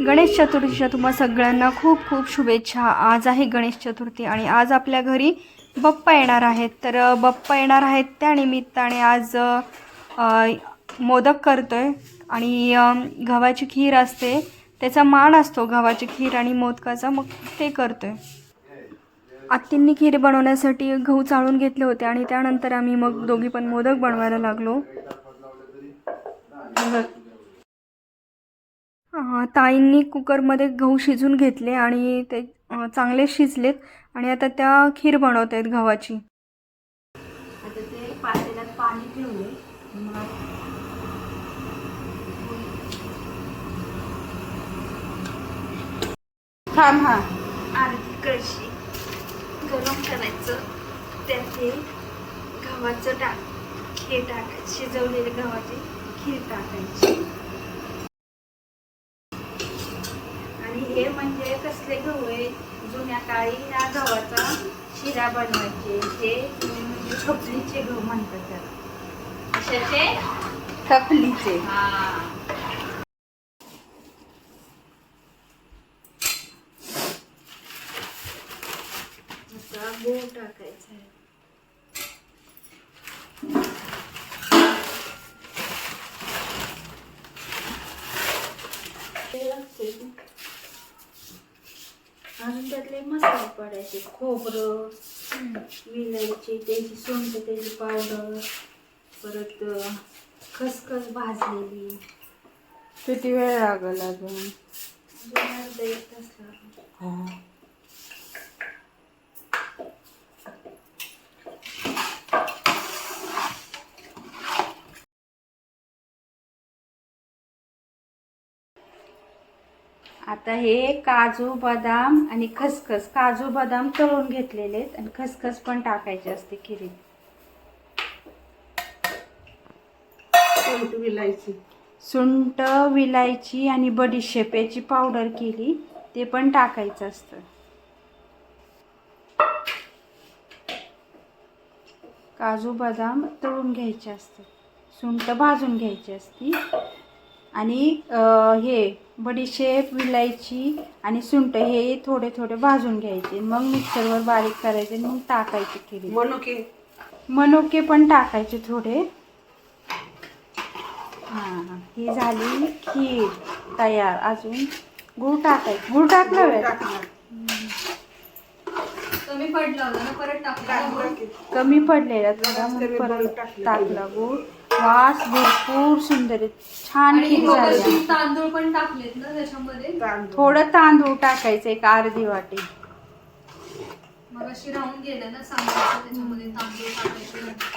गणेश चतुर्थीच्या तुम्हा सगळ्यांना खूप खूप शुभेच्छा. आज आहे गणेश चतुर्थी आणि आज आपल्या घरी बप्पा येणार आहेत. तर बप्पा येणार आहेत त्या निमित्ताने आज मोदक करतो आहे आणि गव्हाची खीर असते. त्याचा मान असतो गव्हाची खीर आणि मोदकाचा. मग ते करतो आहे आत्तींनी खीर बनवण्यासाठी गहू चाळून घेतले होते आणि त्यानंतर आम्ही मग दोघी पण मोदक बनवायला लागलो. ताईंनी कुकरमध्ये गहू शिजून घेतले आणि ते चांगले शिजलेत. आणि आता त्या खीर बनवत आहेत गव्हाची. आता ते पातेल्यात पाणी ठेवले. थांब हा. अर्धी कळशी गरम करायचं. त्यात हे गव्हाचं टाक खीर टाकायची. शिजवलेले गव्हाची खीर टाकायची आणि हे म्हणजे कसले गहू आहे जुन्या काळी ह्या गव्हाचा शिरा बनवायचे हे म्हणजे खपलीचे गहू म्हणतात त्याला. कशाचे खपलीचे. हा. टाकायचा आहे अजून त्यातले मसाले पडायचे खोबरं विलायची त्याची सोंठ त्याची पावडर परत खसखस भाजलेली. किती वेळ लागल अजून? अजून अर्धा एक तास लागला. आता हे काजू बदाम आणि खसखस. काजू बदाम तळून घेतलेले आहेत आणि खसखस पण टाकायचे असते खिरीत. विलायची. सुंट विलायची आणि बडीशेप याची पावडर केली ते पण टाकायचं असतं. काजू बदाम तळून घ्यायचे असतात सुंट भाजून घ्यायची असती. आणि हे बडीशेप विलायची आणि सुंट हे थोडे थोडे भाजून घ्यायचे. मग मिक्सरवर बारीक करायचे मग टाकायचे खिरी मनुके. मनुके पण टाकायचे थोडे. हां ही झाली खीर तयार. अजून गुळ टाकायचं गुळ टाकलं कमी पडलं होतं ना परत टाकलं. कमी पडलेला. थोडा कमी मग गुळ परत. टाकला गुळ. वास भरपूर सुंदर. छान खीर झाली. तांदूळ पण टाकलेत ना त्याच्यामध्ये? थोडं तांदूळ टाकायचं एक अर्धी वाटी. मग अशी राहून गेलं ना सांगायचं त्याच्यामध्ये तांदूळ टाकायचे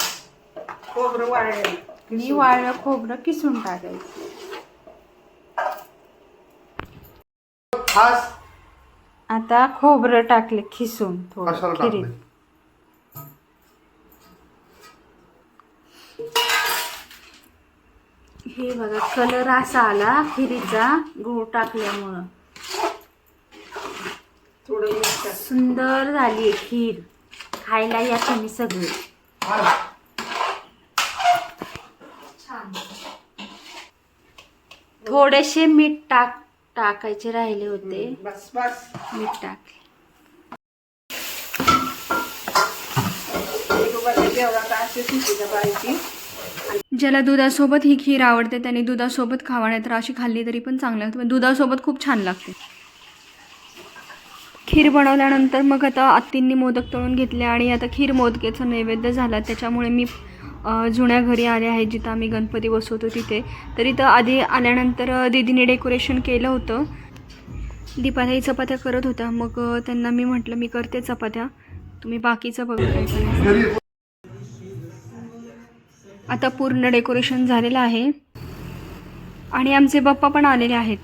खोबरं वाळलं आणि वाळलं खोबरं किसून टाकायचं. खास. आता खोबरं टाकले खिसून थोडं खिरीत. हे बघा कलर असा आला खिरीचा गूळ टाकल्यामुळं. थोडं टाक. सुंदर झाली खीर. खायला या तुम्ही सगळे. थोडेसे मीठ टाक टाकायचे राहिले होते. बस बस. मीठ टाकले. बाईची. ज्याला दुधासोबत ही खीर आवडते त्याने दुधासोबत खावा नाही तर अशी खाल्ली तरी पण चांगली लागते. दुधासोबत खूप छान लागते. खीर बनवल्यानंतर मग आता आत्तींनी मोदक तळून घेतले आणि आता खीर मोदकेचा नैवेद्य झाला. त्याच्यामुळे मी जुन्या घरी आले आहे जिथं आम्ही गणपती बसवतो तिथे. तर इथं आधी आल्यानंतर दिदीने दीदीने डेकोरेशन केलं होतं. दीपाताई चपात्या करत होत्या. मग त्यांना मी म्हटलं मी करते चपात्या. तुम्ही बाकीचं बघा आता पूर्ण डेकोरेशन झालेलं आहे. आणि आमचे बाप्पा पण आलेले आहेत.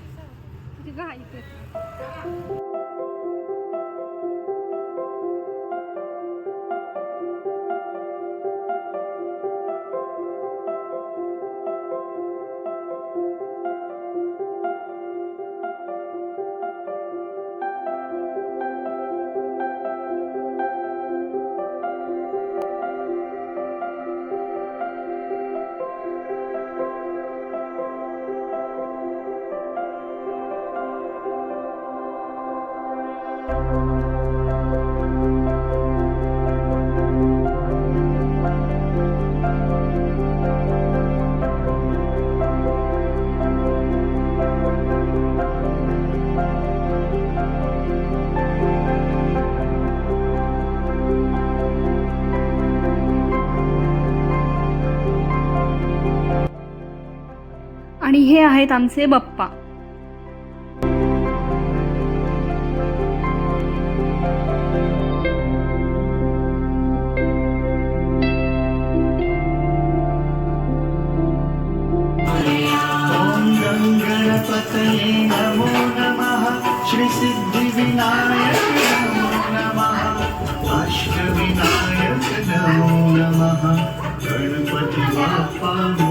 आणि हे आहेत आमचे बप्पा. गणपति बाप्पा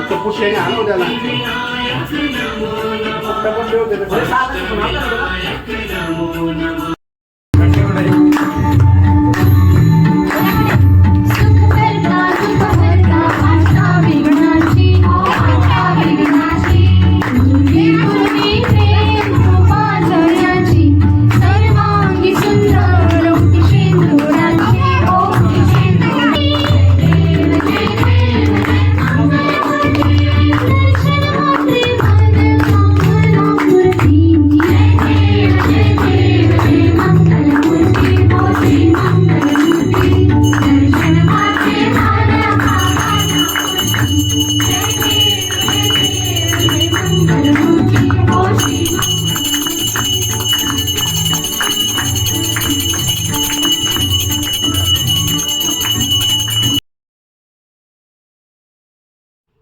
ఒక్క పుట్టేనా ఉండాలా ఒక్క పుట్టే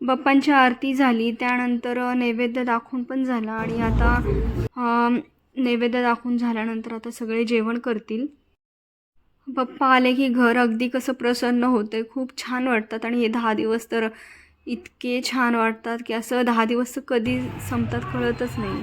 बाप्पांची आरती झाली त्यानंतर नैवेद्य दाखवून पण झाला आणि आता नैवेद्य दाखवून झाल्यानंतर आता सगळे जेवण करतील. पप्पा आले की घर अगदी कसं प्रसन्न होतं खूप छान वाटतात आणि हे दहा दिवस तर इतके छान वाटतात की असं दहा दिवस तर कधी संपतात कळतच नाही.